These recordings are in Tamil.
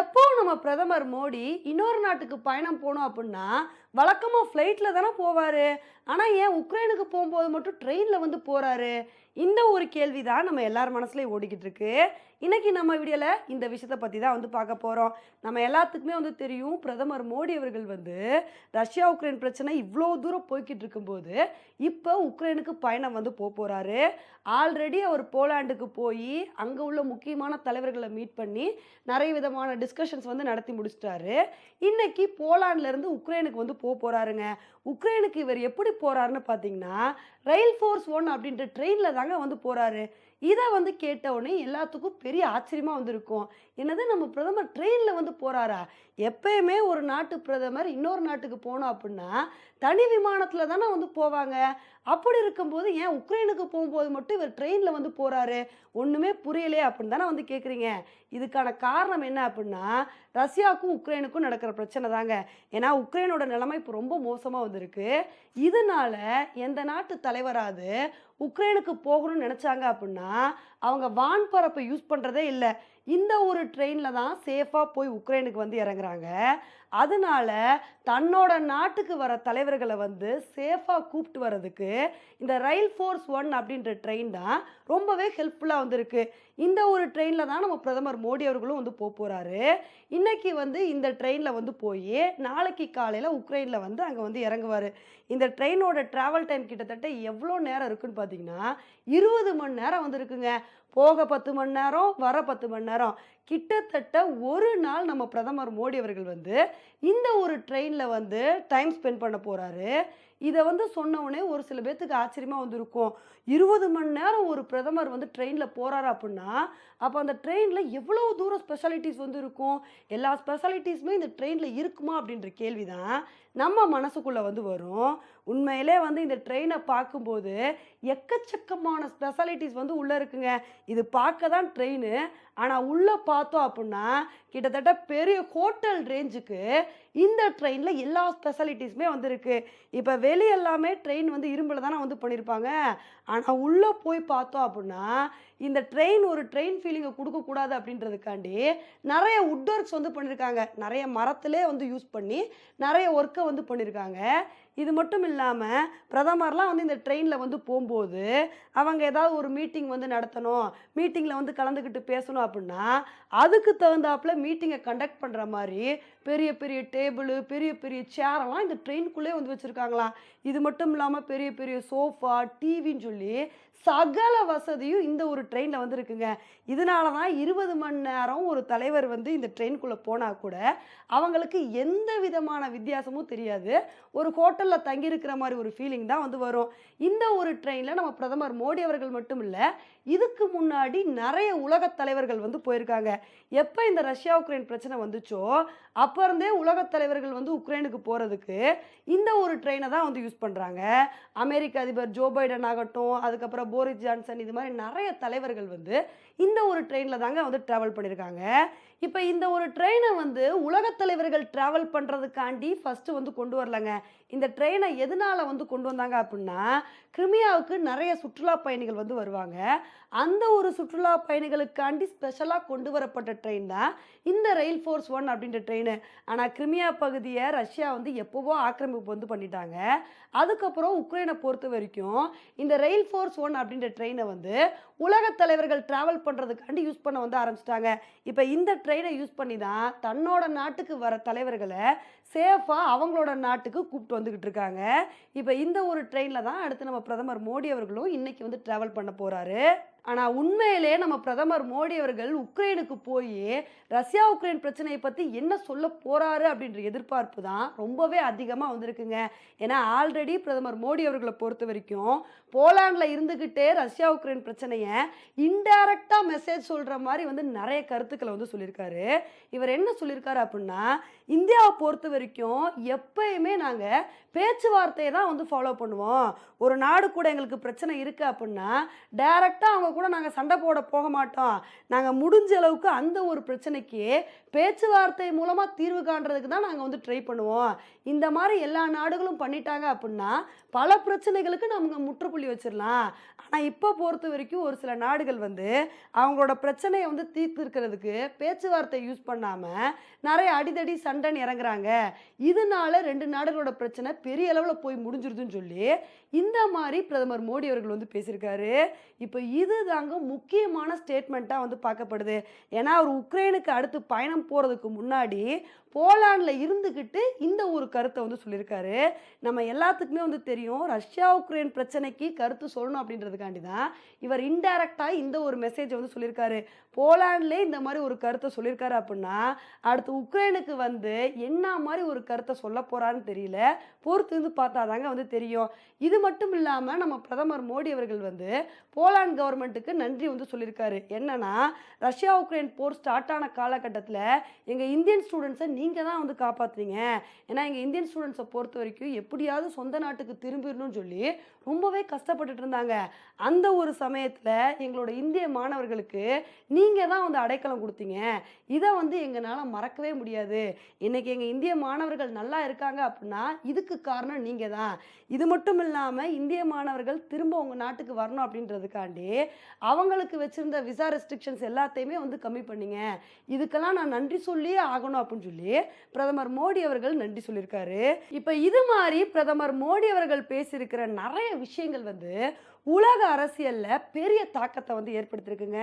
எப்போ நம்ம பிரதமர் மோடி இன்னொரு நாட்டுக்கு பயணம் போகணும் அப்படின்னா வழக்கமாக ஃப்ளைட்டில் தானே போவார்? ஆனால் ஏன் உக்ரைனுக்கு போகும்போது மட்டும் ட்ரெயினில் வந்து போகிறாரு இந்த ஒரு கேள்வி தான் நம்ம எல்லார் மனசுலையும் ஓடிக்கிட்டு இருக்கு. இன்றைக்கி நம்ம வீடியோவில் இந்த விஷயத்தை பற்றி தான் வந்து பார்க்க போகிறோம் நம்ம எல்லாத்துக்குமே வந்து தெரியும் பிரதமர் மோடி அவர்கள் வந்து ரஷ்யா உக்ரைன் பிரச்சனை இவ்வளோ தூரம் போய்கிட்டு இருக்கும்போது இப்போ உக்ரைனுக்கு பயணம் வந்து போக போகிறாரு ஆல்ரெடி அவர் போலாண்டுக்கு போய் அங்கே உள்ள முக்கியமான தலைவர்களை மீட் பண்ணி நிறைய விதமான டிஸ்கஷன்ஸ் வந்து நடத்தி முடிச்சிட்டாரு. இன்றைக்கி போலாண்ட்லேருந்து உக்ரைனுக்கு வந்து போக போகிறாருங்க உக்ரைனுக்கு இவர் எப்படி போகிறாருன்னு பார்த்தீங்கன்னா ரயில் ஃபோர்ஸ் ஒன் அப்படின்ற ட்ரெயினில் தாங்க வந்து போகிறாரு இதை வந்து கேட்ட உடனே எல்லாத்துக்கும் பெரிய ஆச்சரியமாக வந்திருக்கும். என்னது நம்ம பிரதமர் ட்ரெயினில் வந்து போகிறாரா எப்பயுமே ஒரு நாட்டு பிரதமர் இன்னொரு நாட்டுக்கு போனோம் அப்படின்னா தனி விமானத்தில் தானே வந்து போவாங்க. அப்படி இருக்கும்போது ஏன் உக்ரைனுக்கு போகும்போது மட்டும் இவர் ட்ரெயினில் வந்து போகிறாரு ஒன்றுமே புரியலையே அப்படின்னு தானே வந்து கேட்குறீங்க இதுக்கான காரணம் என்ன அப்படின்னா ரஷ்யாவுக்கும் உக்ரைனுக்கும் நடக்கிற பிரச்சனை தாங்க. ஏன்னா உக்ரைனோட நிலைமை இப்போ ரொம்ப மோசமாக வந்திருக்கு. இதனால் எந்த நாட்டு தலைவராது உக்ரைனுக்கு போகணும்னு நினச்சாங்க அப்படின்னா அவங்க வான்பரப்பை யூஸ் பண்ணுறதே இல்லை. இந்த ஒரு ட்ரெயினில் தான் சேஃபாக போய் உக்ரைனுக்கு வந்து இறங்குறாங்க. அதனால தன்னோட நாட்டுக்கு வர தலைவர்களை வந்து சேஃபாக கூப்பிட்டு வர்றதுக்கு இந்த ரயில் ஃபோர்ஸ் ஒன் அப்படின்ற ட்ரெயின் தான் ரொம்பவே ஹெல்ப்ஃபுல்லாக வந்திருக்கு. இந்த ஒரு ட்ரெயினில் தான் நம்ம பிரதமர் மோடி அவர்களும் வந்து போக போகிறாரு இன்றைக்கி வந்து இந்த ட்ரெயினில் வந்து போய் நாளைக்கு காலையில் உக்ரைனில் வந்து அங்கே வந்து இறங்குவார். இந்த ட்ரெயினோட ட்ராவல் டைம் கிட்டத்தட்ட எவ்வளோ நேரம் இருக்குன்னு பார்த்தீங்கன்னா இருபது மணி நேரம் வந்து இருக்குங்க. போக பத்து மணி நேரம் வர பத்து மணி நேரம். கிட்டத்தட்ட ஒரு நாள் நம்ம பிரதமர் மோடி அவர்கள் வந்து இந்த ஒரு ட்ரெயினில் வந்து டைம் ஸ்பெண்ட் பண்ண போகிறாரு இதை வந்து சொன்ன உடனே ஒரு சில பேர்த்துக்கு ஆச்சரியமாக வந்திருக்கும். இருபது மணி நேரம் ஒரு பிரதமர் வந்து ட்ரெயினில் போகிறாரு அப்படின்னா அப்போ அந்த ட்ரெயினில் எவ்வளோ தூரம் ஸ்பெஷாலிட்டிஸ் வந்து இருக்கும்? எல்லா ஸ்பெஷாலிட்டிஸுமே இந்த ட்ரெயினில் இருக்குமா அப்படின்ற கேள்வி தான் நம்ம மனசுக்குள்ளே வந்து வரும். உண்மையிலே வந்து இந்த ட்ரெயினை பார்க்கும்போது எக்கச்சக்கமான ஸ்பெஷாலிட்டிஸ் வந்து உள்ளே இருக்குங்க. இது பார்க்க தான் ட்ரெயின் ஆனால் உள்ளே பார்த்தோம் அப்படின்னா கிட்டத்தட்ட பெரிய ஹோட்டல் ரேஞ்சுக்கு இந்த ட்ரெயினில் எல்லா ஸ்பெஷாலிட்டிஸுமே வந்திருக்கு. இப்போ வெளியெல்லாமே ட்ரெயின் வந்து இரும்பில் தானே வந்து பண்ணியிருப்பாங்க ஆனால் உள்ளே போய் பார்த்தோம் அப்படின்னா இந்த ட்ரெயின் ஒரு ட்ரெயின் ஃபீலிங்கை கொடுக்கக்கூடாது அப்படின்றதுக்காண்டி நிறைய உட் ஒர்க்ஸ் வந்து பண்ணியிருக்காங்க நிறைய மரத்திலே வந்து யூஸ் பண்ணி நிறைய ஒர்க்கை வந்து பண்ணியிருக்காங்க இது மட்டும் இல்லாமல் பிரதமர்லாம் வந்து இந்த ட்ரெயினில் வந்து போகும்போது அவங்க ஏதாவது ஒரு மீட்டிங் வந்து நடத்தணும் மீட்டிங்கில் வந்து கலந்துக்கிட்டு பேசணும் அப்படின்னா அதுக்கு தகுந்தாப்புல மீட்டிங்கை கண்டக்ட் பண்ணுற மாதிரி பெரிய பெரிய டேபிள் பெரிய பெரிய சேரெல்லாம் இந்த ட்ரெயினுக்குள்ளே வந்து வச்சுருக்காங்களாம். இது மட்டும் இல்லாமல் பெரிய பெரிய சோஃபா டிவின்னு சொல்லி சகல வசதியும் இந்த ஒரு ட்ரெயினில் வந்து இருக்குங்க இதனால தான் இருபது மணி நேரம் ஒரு தலைவர் வந்து இந்த ட்ரெயினுக்குள்ளே போனால் கூட அவங்களுக்கு எந்த விதமான வித்தியாசமும் தெரியாது. ஒரு ஹோட்டலில் தங்கியிருக்கிற மாதிரி ஒரு ஃபீலிங் தான் வந்து வரும். இந்த ஒரு ட்ரெயினில் நம்ம பிரதமர் மோடி அவர்கள் மட்டும் இல்லை இதுக்கு முன்னாடி நிறைய உலகத் தலைவர்கள் வந்து போயிருக்காங்க. எப்போ இந்த ரஷ்யா உக்ரைன் பிரச்சனை வந்துச்சோ அப்போ இருந்தே உலகத் தலைவர்கள் வந்து உக்ரைனுக்கு போகிறதுக்கு இந்த ஒரு ட்ரெயினை தான் வந்து யூஸ் பண்ணுறாங்க அமெரிக்க அதிபர் ஜோ பைடன் ஆகட்டும் அதுக்கப்புறம் போரிஸ் ஜான்சன் இது மாதிரி நிறைய தலைவர்கள் வந்து இந்த ஒரு ட்ரெயினில் தாங்க வந்து ட்ராவல் பண்ணியிருக்காங்க இப்போ இந்த ஒரு ட்ரெயினை வந்து உலகத் தலைவர்கள் ட்ராவல் பண்ணுறதுக்காண்டி ஃபஸ்ட்டு வந்து கொண்டு வரலங்க. இந்த ட்ரெயினை எதனால் வந்து கொண்டு வந்தாங்க அப்படின்னா கிரிமியாவுக்கு நிறைய சுற்றுலா பயணிகள் வந்து வருவாங்க. அந்த ஒரு சுற்றுலா பயணிகளுக்காண்டி ஸ்பெஷலாக கொண்டு வரப்பட்ட ட்ரெயின் தான் இந்த ரயில் ஃபோர்ஸ் ஒன் அப்படின்ற ட்ரெயின் ஆனால் கிரிமியா பகுதியை ரஷ்யா வந்து எப்போவோ ஆக்கிரமிப்பு வந்து பண்ணிட்டாங்க. அதுக்கப்புறம் உக்ரைனை பொறுத்த வரைக்கும் இந்த ரயில் ஃபோர்ஸ் ஒன் அப்படின்ற ட்ரெயினை வந்து உலகத் தலைவர்கள் ட்ராவல் பண்ணுறதுக்காண்டி யூஸ் பண்ண வந்து ஆரம்பிச்சிட்டாங்க. இப்போ இந்த ட்ரெயின் ட்ரெயினை யூஸ் பண்ணி தான் தன்னோட நாட்டுக்கு வர தலைவர்களை சேஃபாக அவங்களோட நாட்டுக்கு கூப்பிட்டு வந்துக்கிட்டு இருக்காங்க. இப்போ இந்த ஒரு ட்ரெயினில் தான் அடுத்து நம்ம பிரதமர் மோடி அவர்களும் இன்றைக்கி வந்து ட்ராவல் பண்ண போகிறாரு ஆனால் உண்மையிலே நம்ம பிரதமர் மோடி அவர்கள் உக்ரைனுக்கு போய் ரஷ்யா உக்ரைன் பிரச்சனையை பற்றி என்ன சொல்ல போகிறாரு அப்படின்ற எதிர்பார்ப்பு தான் ரொம்பவே அதிகமாக வந்திருக்குங்க. ஏன்னா ஆல்ரெடி பிரதமர் மோடி அவர்களை பொறுத்த வரைக்கும் போலாண்டில் இருந்துக்கிட்டே ரஷ்யா உக்ரைன் பிரச்சனையை இன்டைரக்டாக மெசேஜ் சொல்கிற மாதிரி வந்து நிறைய கருத்துக்களை வந்து சொல்லியிருக்காரு. இவர் என்ன சொல்லியிருக்காரு அப்படின்னா இந்தியாவை பொறுத்த வரைக்கும் எப்பயுமே நாங்கள் பேச்சுவார்த்தையை தான் வந்து ஃபாலோ பண்ணுவோம். ஒரு நாடு கூட எங்களுக்கு பிரச்சனை இருக்குது அப்படின்னா டைரெக்டாக அவங்க கூட நாங்கள் சண்டை போட போக மாட்டோம். நாங்கள் முடிஞ்ச அளவுக்கு அந்த ஒரு பிரச்சனைக்கு பேச்சுவார்த்தை மூலமாக தீர்வு காண்றதுக்கு தான் நாங்கள் வந்து ட்ரை பண்ணுவோம். இந்த மாதிரி எல்லா நாடுகளும் பண்ணிட்டாங்க அப்படின்னா பல பிரச்சனைகளுக்கு நம்ம முற்றுப்புள்ளி வச்சிடலாம். ஆனால் இப்போ பொறுத்த வரைக்கும் ஒரு சில நாடுகள் வந்து அவங்களோட பிரச்சனையை வந்து தீர்த்துருக்கிறதுக்கு பேச்சுவார்த்தை யூஸ் பண்ணாமல் நிறைய அடிதடி சண்டைன்னு இறங்குறாங்க. இதனால ரெண்டு நாடுகளோட பிரச்சனை பெரிய அளவில் போய் முடிஞ்சிருதுன்னு சொல்லி இந்த மாதிரி பிரதமர் மோடி அவர்கள் வந்து பேசியிருக்காரு. இப்போ இது தாங்க முக்கியமான ஸ்டேட்மெண்ட்டாக வந்து பார்க்கப்படுது. ஏன்னா அவர் உக்ரைனுக்கு அடுத்து பயணம் போகிறதுக்கு முன்னாடி போலாண்டில் இருந்துக்கிட்டு இந்த ஒரு கருத்தை வந்து சொல்லியிருக்காரு. நம்ம எல்லாத்துக்குமே வந்து தெரியும் ரஷ்யா உக்ரைன் பிரச்சனைக்கு கருத்து சொல்லணும் அப்படின்றதுக்காண்டி தான் இவர் இன்டைரக்டாக இந்த ஒரு மெசேஜை வந்து சொல்லியிருக்காரு. போலாண்ட்லேயே இந்த மாதிரி ஒரு கருத்தை சொல்லியிருக்காரு அப்படின்னா அடுத்து உக்ரைனுக்கு வந்து என்ன மாதிரி ஒரு கருத்தை சொல்ல போகிறான்னு தெரியல. பொறுத்து இருந்து பார்த்தா தாங்க வந்து தெரியும். இது மட்டும் இல்லாமல் நம்ம பிரதமர் மோடி அவர்கள் வந்து போலாண்ட் கவர்மெண்ட்டுக்கு நன்றி வந்து சொல்லியிருக்காரு. என்னன்னா ரஷ்யா உக்ரைன் போர் ஸ்டார்ட் ஆன காலகட்டத்தில் எங்கள் இந்தியன் ஸ்டூடெண்ட்ஸை நீங்கள் தான் வந்து காப்பாற்றுறீங்க ஏன்னா எங்கள் இந்தியன் ஸ்டூடெண்ட்ஸை பொறுத்த வரைக்கும் எப்படியாவது சொந்த நாட்டுக்கு திரும்பிடணும்னு சொல்லி ரொம்பவே கஷ்டப்பட்டுட்டு இருந்தாங்க. அந்த ஒரு சமயத்தில் எங்களோட இந்திய மாணவர்களுக்கு நீங்கள் தான் வந்து அடைக்கலம் கொடுத்தீங்க. இதை வந்து எங்களால் மறக்கவே முடியாது. இன்றைக்கி எங்கள் இந்திய மாணவர்கள் நல்லா இருக்காங்க அப்படின்னா இதுக்கு காரணம் நீங்கள் தான். இது மட்டும் இல்லாமல் இந்திய மாணவர்கள் திரும்ப உங்கள் நாட்டுக்கு வரணும் அப்படின்றதுக்காண்டி அவங்களுக்கு வச்சுருந்த விசா ரெஸ்ட்ரிக்ஷன்ஸ் எல்லாத்தையுமே வந்து கம்மி பண்ணிங்க. இதுக்கெல்லாம் நான் நன்றி சொல்லியே ஆகணும் அப்படின்னு சொல்லி பிரதமர் மோடி அவர்கள் நன்றி இருக்காரு இப்போ இது மாதிரி பிரதமர் மோடி அவர்கள் பேசியிருக்கிற நிறைய விஷயங்கள் வந்து உலக அரசியலில் பெரிய தாக்கத்தை வந்து ஏற்படுத்தியிருக்குங்க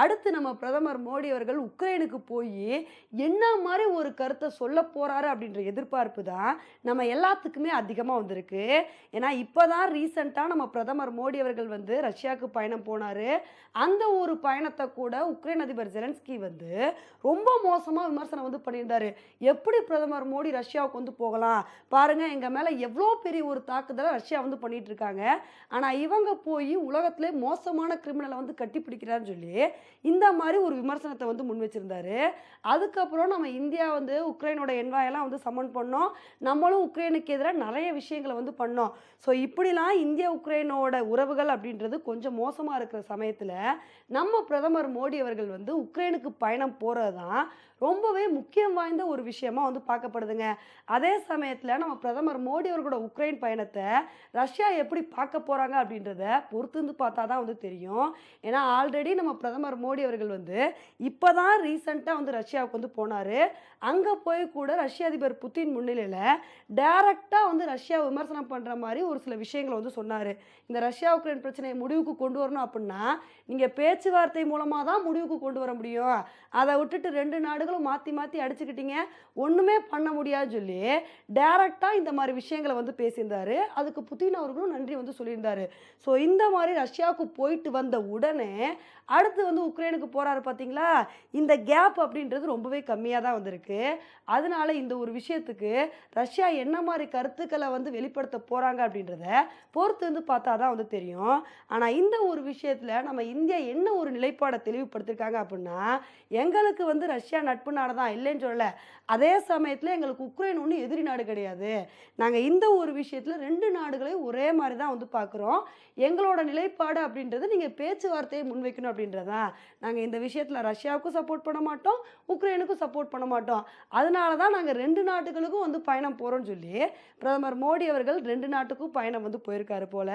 அடுத்து நம்ம பிரதமர் மோடி அவர்கள் உக்ரைனுக்கு போய் என்ன மாதிரி ஒரு கருத்தை சொல்ல போகிறாரு அப்படின்ற எதிர்பார்ப்பு தான் நம்ம எல்லாத்துக்குமே அதிகமாக வந்திருக்கு. ஏன்னா இப்போ தான் ரீசண்டாக நம்ம பிரதமர் மோடி அவர்கள் வந்து ரஷ்யாவுக்கு பயணம் போனார். அந்த ஒரு பயணத்தை கூட உக்ரைன் அதிபர் ஜெலன்ஸ்கி வந்து ரொம்ப மோசமாக விமர்சனம் வந்து பண்ணியிருந்தாரு. எப்படி பிரதமர் மோடி ரஷ்யாவுக்கு வந்து போகலாம்? பாருங்கள் எங்கள் மேலே எவ்வளோ பெரிய ஒரு தாக்குதலை ரஷ்யா வந்து பண்ணிகிட்ருக்காங்க இருக்காங்க. ஆனால் இவங்க போய் உலகத்திலே மோசமான கிரிமினலை வந்து கட்டிப்பிடிக்கிறான்னு சொல்லி இந்த மாதிரி ஒரு விமர்சனத்தை வந்து முன் வச்சிருந்தாரு. அதுக்கப்புறம் நம்ம இந்தியா வந்து உக்ரைனோட என்வாயெல்லாம் வந்து சம்மன் பண்ணோம். நம்மளும் உக்ரைனுக்கு எதிராக நிறைய விஷயங்களை வந்து பண்ணோம். ஸோ இப்படிலாம் இந்தியா உக்ரைனோட உறவுகள் அப்படின்றது கொஞ்சம் மோசமாக இருக்கிற சமயத்தில் நம்ம பிரதமர் மோடி அவர்கள் வந்து உக்ரைனுக்கு பயணம் போகிறது தான் ரொம்பவே முக்கியம் வாய்ந்த ஒரு விஷயமா வந்து பார்க்கப்படுதுங்க. அதே சமயத்தில் நம்ம பிரதமர் மோடி அவர்களோட உக்ரைன் பயணத்தை ரஷ்யா எப்படி பார்க்க போகிறாங்க அப்படின்றது பொறுத்திருந்து பார்த்தா தான் வந்து தெரியும். ஏன்னா ஆல்ரெடி நம்ம பிரதமர் மோடி அவர்கள் வந்து இப்போ தான் ரீசெண்டாக வந்து ரஷ்யாவுக்கு வந்து போனார். அங்கே போய் கூட ரஷ்ய அதிபர் புத்தின் முன்னிலையில் டைரக்டாக வந்து ரஷ்யா விமர்சனம் பண்ணுற மாதிரி ஒரு சில விஷயங்களை வந்து சொன்னார். இந்த ரஷ்யா உக்ரைன் பிரச்சனையை முடிவுக்கு கொண்டு வரணும் அப்படின்னா நீங்கள் பேச்சுவார்த்தை மூலமாக தான் முடிவுக்கு கொண்டு வர முடியும். அதை விட்டுட்டு ரெண்டு நாடுகளும் மாற்றி மாற்றி அடிச்சுக்கிட்டீங்க. ஒன்றுமே பண்ண முடியாது சொல்லி டைரக்டாக இந்த மாதிரி விஷயங்களை வந்து பேசியிருந்தாரு. அதுக்கு புத்தின் அவர்களும் நன்றி வந்து சொல்லியிருந்தார். ஸோ ஸோ இந்த மாதிரி ரஷ்யாவுக்கு போயிட்டு வந்த உடனே அடுத்து வந்து உக்ரைனுக்கு போகிறாரு பார்த்தீங்களா இந்த கேப் அப்படின்றது ரொம்பவே கம்மியாக தான் வந்திருக்கு. அதனால இந்த ஒரு விஷயத்துக்கு ரஷ்யா என்ன மாதிரி கருத்துக்களை வந்து வெளிப்படுத்த போகிறாங்க அப்படின்றத பொறுத்து வந்து பார்த்தா தான் வந்து தெரியும். ஆனால் இந்த ஒரு விஷயத்தில் நம்ம இந்தியா என்ன ஒரு நிலைப்பாடை தெளிவுபடுத்திருக்காங்க அப்படின்னா எங்களுக்கு வந்து ரஷ்யா நட்பு நாடு தான் இல்லைன்னு சொல்லலை. அதே சமயத்தில் எங்களுக்கு உக்ரைன் ஒன்றும் எதிரி நாடு கிடையாது. நாங்கள் இந்த ஒரு விஷயத்தில் ரெண்டு நாடுகளையும் ஒரே மாதிரி தான் வந்து பார்க்குறோம் எங்களோட நிலைப்பாடு அப்படின்றது நீங்கள் பேச்சுவார்த்தையை முன்வைக்கணும் அப்படின்றதா? நாங்கள் இந்த விஷயத்தில் ரஷ்யாவுக்கும் சப்போர்ட் பண்ண மாட்டோம் உக்ரைனுக்கும் சப்போர்ட் பண்ண மாட்டோம். அதனால தான் நாங்கள் ரெண்டு நாட்டுகளுக்கும் வந்து பயணம் போகிறோம்னு சொல்லி பிரதமர் மோடி அவர்கள் ரெண்டு நாட்டுக்கும் பயணம் வந்து போயிருக்காரு போல.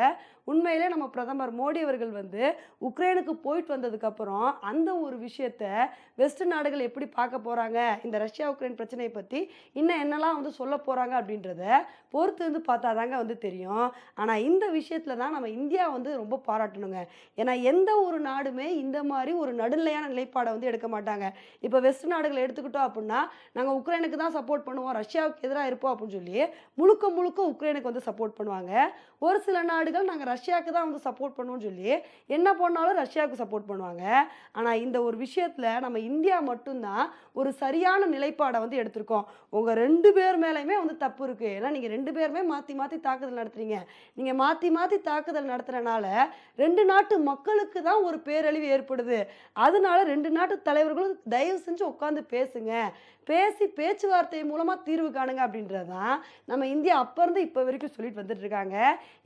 உண்மையிலே நம்ம பிரதமர் மோடி அவர்கள் வந்து உக்ரைனுக்கு போயிட்டு வந்ததுக்கப்புறம் அந்த ஒரு விஷயத்த வெஸ்ட் நாடுகள் எப்படி பார்க்க போகிறாங்க இந்த ரஷ்யா உக்ரைன் பிரச்சனையை பற்றி இன்னும் என்னெல்லாம் வந்து சொல்ல போகிறாங்க அப்படின்றத பொறுத்து வந்து பார்த்தா தாங்க வந்து தெரியும். ஆனால் இந்த விஷயத்தில் தான் நம்ம இந்தியா வந்து ரொம்ப பாராட்டணுங்க. ஏன்னா எந்த ஒரு நாடுமே இந்த மாதிரி ஒரு நடுநிலையான நிலைப்பாடை வந்து எடுக்க மாட்டாங்க. இப்போ வெஸ்ட் நாடுகளை எடுத்துக்கிட்டோம் அப்படின்னா நாங்கள் உக்ரைனுக்கு தான் சப்போர்ட் பண்ணுவோம் ரஷ்யாவுக்கு எதிராக இருப்போம் அப்படின்னு சொல்லி முழுக்க முழுக்க உக்ரைனுக்கு வந்து சப்போர்ட் பண்ணுவாங்க. ஒரு சில நாடுகள் நாங்கள் ரஷ்யாவுக்கு தான் வந்து சப்போர்ட் பண்ணுவோம்னு சொல்லி என்ன பண்ணாலும் ரஷ்யாவுக்கு சப்போர்ட் பண்ணுவாங்க. ஆனால் இந்த ஒரு விஷயத்தில் நம்ம இந்தியா மட்டும்தான் ஒரு சரியான நிலைப்பாடை வந்து எடுத்திருக்கோம். உங்கள் ரெண்டு பேர் மேலேயுமே வந்து தப்பு இருக்குது ஏன்னா நீங்கள் ரெண்டு பேருமே மாற்றி மாற்றி தாக்குதல் நடத்துறீங்க. நீங்கள் மாற்றி மாற்றி தாக்குதல் நடத்துகிறனால நடத்துறனால ரெண்டு நாட்டு மக்களுக்கு தான் ஒரு பேரழிவு ஏற்படுது. அதனால ரெண்டு நாட்டு தலைவர்களும் தயவு செஞ்சு உட்காந்து பேசுங்க. பேசி பேச்சுவார்த்தை மூலமாக தீர்வு காணுங்க அப்படின்றது தான் நம்ம இந்தியா அப்போ இருந்து இப்போ வரைக்கும் சொல்லிட்டு வந்துட்டு இருக்காங்க.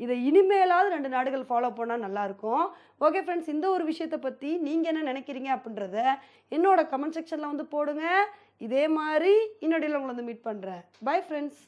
இதை இனிமேலாவது ரெண்டு நாடுகள் ஃபாலோ பண்ணால் நல்லாயிருக்கும். ஓகே ஃப்ரெண்ட்ஸ் இந்த ஒரு விஷயத்தை பற்றி நீங்கள் என்ன நினைக்கிறீங்க அப்படின்றத என்னோட கமெண்ட் செக்ஷனில் வந்து போடுங்க. இதே மாதிரி இன்னொடையில் உங்களை வந்து மீட் பண்ணுறேன் பை ஃப்ரெண்ட்ஸ்